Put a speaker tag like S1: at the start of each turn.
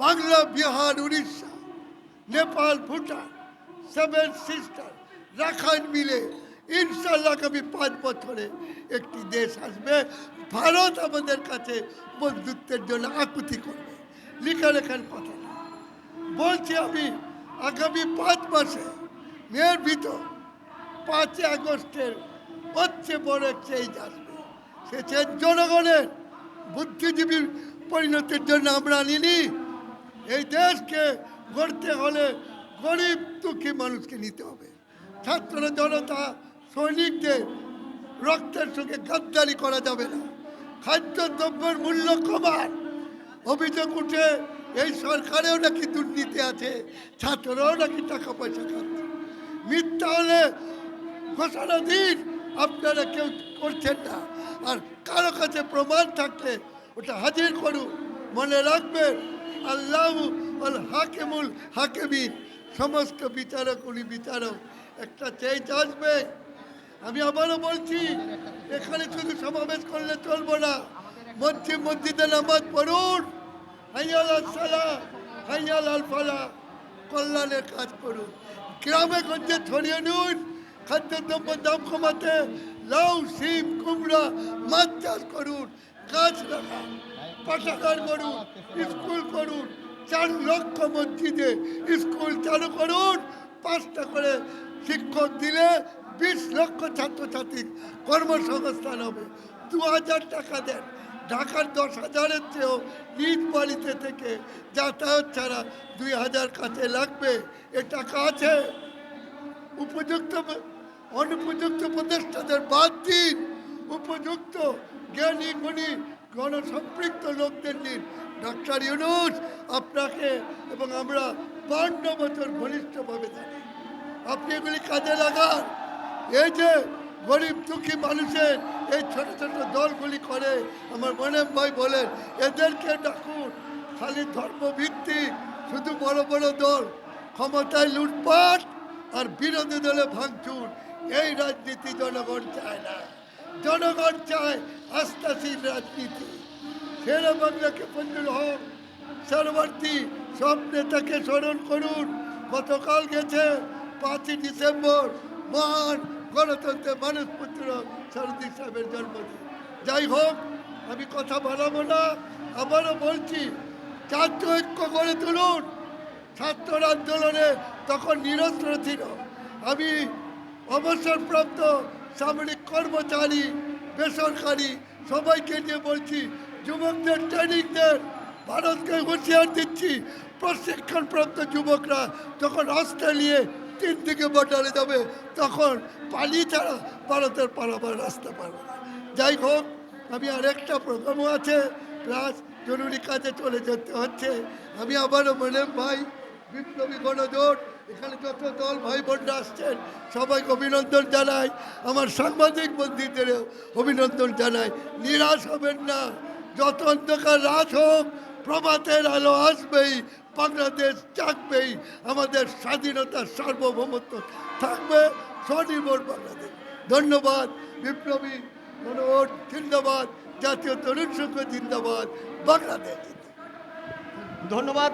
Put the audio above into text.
S1: Bangla, Bihar, Orissa, Nepal, Bhutan seven sister রাখান মিলে ইনশাল্লাহ আগামী পাঁচ বছরে একটি দেশ আসবে। ভারত আমাদের কাছে বন্ধুত্বের জন্য আকুতি করবে। লিখা লেখার কথা বলছি আমি, আগামী পাঁচ মাসে মেয়ের ভিতর পাঁচই আগস্টের হচ্ছে বড় চেঞ্জ আসবে। সে চেঞ্জ জনগণের বুদ্ধিজীবীর পরিণতির জন্য আমরা আনিনি। এই দেশকে গড়তে হলে গরিব দুঃখী মানুষকে নিতে হবে। ছাত্র জনতা, সৈনিকদের রক্তের সঙ্গে গাদ্দারি করা যাবে না। খাদ্যদ্রব্যের মূল্য কমার অভিযোগ উঠে এই সরকারেও নাকি দুর্নীতি আছে, ছাত্ররাও নাকি টাকা পয়সা খাচ্ছে। মিথ্যা হলে ঘোষণা দিন, আপনারা কেউ করছেন না। আর কারও কাছে প্রমাণ থাকলে ওটা হাজির করুন। মনে রাখবেন আল্লাহ আল হাকেমুল হাকেমিন। সমস্ত বিচারক, উনি বিচারক। একটা চেঞ্জ আসবে আমি আবারও বলছি, এখানে শুধু সমাবেশ করলে চলবো না। মসজিদ, মসজিদে নামাজ পড়ুন। হাইয়াল আল সালা হাইয়াল আল ফালা কল্যাণের কাজ করুন। গ্রামে গঞ্জে ছড়িয়ে নিন। খাদ্যদ্রব্য দাম কমাতে লাউ, শিম, কুমড়া মাছ চাষ করুন। গাছ লাগান। পাঠাগার করুন, স্কুল করুন, চার লক্ষ মসজিদে স্কুল চালু করুন। পাঁচটা করে শিক্ষক দিলে বিশ লক্ষ ছাত্রছাত্রী কর্মসংস্থান হবে। দু হাজার টাকা দেন। ঢাকার দশ হাজারের চেয়েও নিজ বাড়িতে থেকে যাতায়াত ছাড়া দুই হাজার কাছে লাগবে। এ টাকা আছে। উপযুক্ত অনুপযুক্ত প্রতিষ্ঠাদের বাদ দিন। উপযুক্ত জ্ঞানী গুণী গণসম্পৃক্ত লোকদের দিন ডক্টর ইউনুস, আপনাকে এবং আমরা বান্ন বছর ঘনিষ্ঠভাবে জানি। আপনি এগুলি কাজে লাগান। এই যে গরিব দুঃখী মানুষের এই ছোট ছোট দলগুলি করে, আমার মনে ভাই বলেন, এদেরকে ডাকুন। খালি ধর্মভিত্তিক শুধু বড় বড় দল, ক্ষমতায় লুটপাট আর বিরোধী দলে ভাঙচুর। এই রাজনীতি জনগণ চায় না। জনগণ চায় আস্থাশীল রাজনীতি শেরে বাংলাকে মঞ্জুর হোক সর্বার্থী সব নেতাকে স্মরণ করুন। গতকাল গেছে পাঁচই ডিসেম্বর, মহান গণতন্ত্রের মানুষ পুত্র সরদী সাহেবের জন্মদিন। যাই হোক, আমি কথা বাড়াবো না, আবারও বলছি, ছাত্র ঐক্য গড়ে তুলুন। ছাত্র আন্দোলনে তখন নিরস্ত্র ছিল। আমি অবসরপ্রাপ্ত সামরিক কর্মচারী, বেসরকারি, সবাইকে নিয়ে বলছি, যুবকদের ট্রেনিং দেন ভারতকে হুঁশিয়ার দিচ্ছি। প্রশিক্ষণপ্রাপ্ত যুবকরা যখন অস্ত্র নিয়ে তিন দিকে বর্ডারে যাবে, তখন পালিয়ে ছাড়া ভারতের পালাবার রাস্তা পারবে না। যাই হোক, আমি আরেকটা প্রোগ্রামও আছে, প্লাস জরুরি কাজে চলে যেতে হচ্ছে। আমি আবারও মনে ভাই বিপ্লবী গণজোট, এখানে যত দল ভাই বোনরা আসছেন, সবাইকে অভিনন্দন জানাই। আমার সাংবাদিক বন্ধুদেরও অভিনন্দন জানাই। নিরাশ হবেন না, যত অন্ধকার রাত হোক, প্রভাতের আলো আসবেই, বাংলাদেশ জাগবেই, আমাদের স্বাধীনতার সার্বভৌমত্ব থাকবে স্বনির্ভর বাংলাদেশ। ধন্যবাদ, বিপ্লবী গণভোট জিন্দাবাদ, জাতীয় তরুণ সংঘ, জিন্দাবাদ, বাংলাদেশ।
S2: ধন্যবাদ।